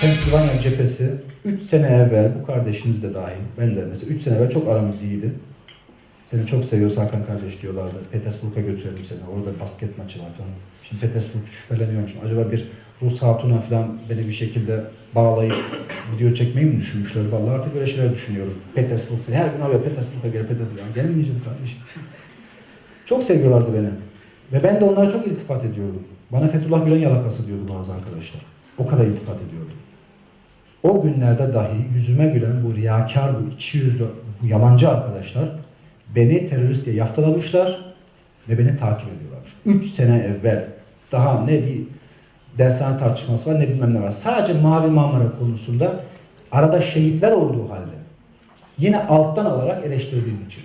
Pensilvanya cephesi 3 sene evvel bu kardeşiniz de dahil ben de mesela 3 sene evvel çok aramız iyiydi. Seni çok seviyoruz Hakan kardeş diyorlardı. Petersburg'a götürelim seni. Orada basket maçı var falan. Şimdi Petersburg şüpheleniyorum şimdi. Acaba bir Rus hatuna falan beni bir şekilde bağlayıp video çekmeyi mi düşünmüşler? Vallahi artık böyle şeyler düşünüyorum. Petersburg. Her gün arıyor Petersburg'a gel Petersburg'a. Gelmeyeceğim kardeşim. Çok seviyorlardı beni. Ve ben de onlara çok iltifat ediyordum. Bana Fethullah Gülen yalakası diyordu bazı arkadaşlar. O kadar iltifat ediyordum. O günlerde dahi yüzüme gülen bu riyakar, bu iki yüzlü, bu yalancı arkadaşlar beni terörist diye yaftalamışlar ve beni takip ediyorlar. Üç sene evvel daha ne bir dershane tartışması var ne bilmem ne var. Sadece Mavi Marmara konusunda arada şehitler olduğu halde yine alttan alarak eleştirdiğim için.